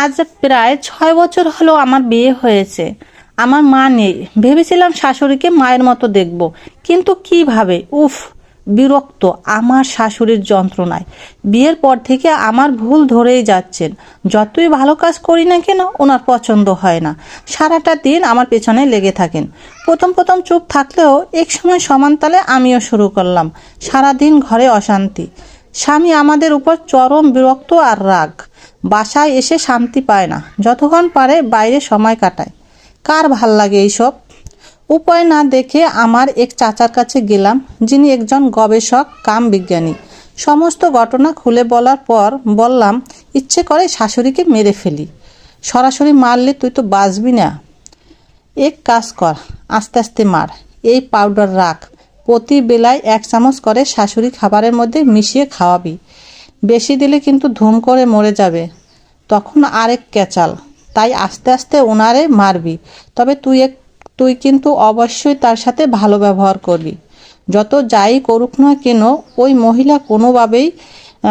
আজ প্রায় ছয় বছর হলো আমার বিয়ে হয়েছে। আমার মা নেই। ভেবেছিলাম শাশুড়িকে মায়ের মতো দেখব। কিন্তু কীভাবে? উফ, বিরক্ত। আমার শাশুড়ির যন্ত্রণায়। বিয়ের পর থেকে আমার ভুল ধরেই যাচ্ছেন। যতই ভালো কাজ করি না কেন, ওনার পছন্দ হয় না। সারাটা দিন আমার পেছনে লেগে থাকেন। প্রথম প্রথম চুপ থাকলেও এক সময় সমান তালে আমিও শুরু করলাম। সারাদিন ঘরে অশান্তি। স্বামী আমাদের উপর চরম বিরক্ত আর রাগ। বাসায় এসে শান্তি পায় না। যতক্ষণ পারে বাইরে সময় কাটায়। কার ভালো লাগে এইসব? উপায় না দেখে আমার এক চাচার কাছে গেলাম, যিনি একজন গবেষক, কাম বিজ্ঞানী। সমস্ত ঘটনা খুলে বলার পর বললাম, ইচ্ছে করে শাশুড়িকে মেরে ফেলি। সরাসরি মারলে তুই তো বাঁচবি না। এক কাজ কর, আস্তে আস্তে মার। এই পাউডার রাখ। প্রতি বেলায় এক চামচ করে শাশুড়ি খাবারের মধ্যে মিশিয়ে খাওয়াবি। বেশি দিলে কিন্তু ধুম করে মরে যাবে। তখন আরেক ক্যাচাল তাই আস্তে আস্তে ওনারে মারবি। তবে তুই এক তুই কিন্তু অবশ্যই তার সাথে ভালো ব্যবহার করবি। যত যাই করুক না কেন, ওই মহিলা কোনোভাবেই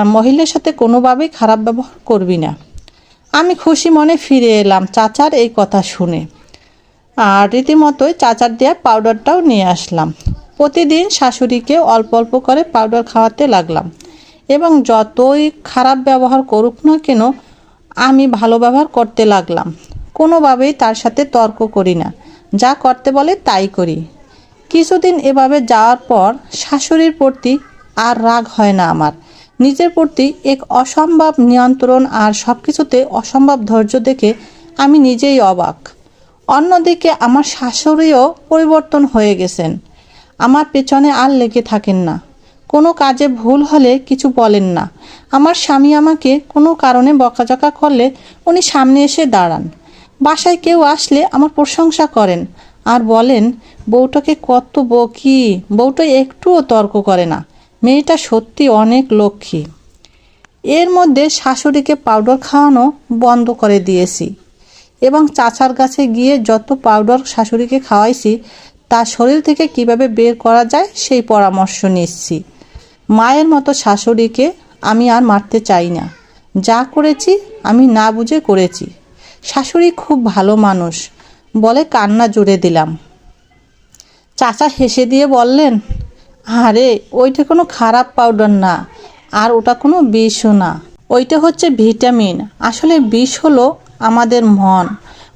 মহিলার সাথে কোনোভাবেই খারাপ ব্যবহার করবি না। আমি খুশি মনে ফিরে এলাম চাচার এই কথা শুনে। আর রীতিমতোই চাচার দেওয়া পাউডারটাও নিয়ে আসলাম। প্রতিদিন শাশুড়িকে অল্প অল্প করে পাউডার খাওয়াতে লাগলাম। এবং যতই খারাপ ব্যবহার করুক না কেন আমি ভালো ব্যবহার করতে লাগলাম। কোনোভাবেই তার সাথে তর্ক করি না। যা করতে বলে তাই করি। কিছুদিন এভাবে যাওয়ার পর শাশুড়ির প্রতি আর রাগ হয় না আমার। নিজের প্রতি এক অসম্ভব নিয়ন্ত্রণ আর সব কিছুতে অসম্ভব ধৈর্য দেখে আমি নিজেই অবাক। অন্যদিকে আমার শাশুড়িও পরিবর্তন হয়ে গেছেন। আমার পেছনে আর লেগে থাকেন না। কোনো কাজে ভুল হলে কিছু বলেন না। আমার স্বামী আমাকে কোনো কারণে বকাঝকা করলে উনি সামনে এসে দাঁড়ান। বাসায় কেউ আসলে আমার প্রশংসা করেন আর বলেন, বউটাকে কত বকি, বউটা একটুও তর্ক করে না। মেয়েটা সত্যি অনেক লক্ষ্মী। এর মধ্যে শাশুড়িকে পাউডার খাওয়ানো বন্ধ করে দিয়েছি এবং চাচার কাছে গিয়ে যত পাউডার শাশুড়িকে খাওয়াইছি, তার শরীর থেকে কীভাবে বের করা যায় সেই পরামর্শ নিচ্ছি। মায়ের মতো শাশুড়িকে আমি আর মারতে চাই না। যা করেছি, আমি না বুঝে করেছি। শাশুড়ি খুব ভালো মানুষ, বলে কান্না জুড়ে দিলাম। চাচা হেসে দিয়ে বললেন, আরে, ওইটা কোনো খারাপ পাউডার না, আর ওটা কোনো বিষও না। ওইটা হচ্ছে ভিটামিন। আসলে বিষ হলো আমাদের মন।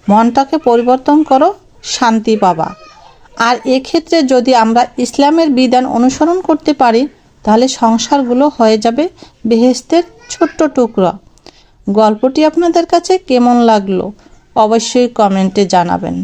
মনটাকে পরিবর্তন করো, শান্তি পাবা। আর এক্ষেত্রে যদি আমরা ইসলামের বিধান অনুসরণ করতে পারি তাহলে সংসারগুলো হয়ে যাবে বেহেস্তের ছোট্ট টুকরা। গল্পটি আপনাদের কাছে কেমন লাগল অবশ্যই কমেন্টে জানাবেন।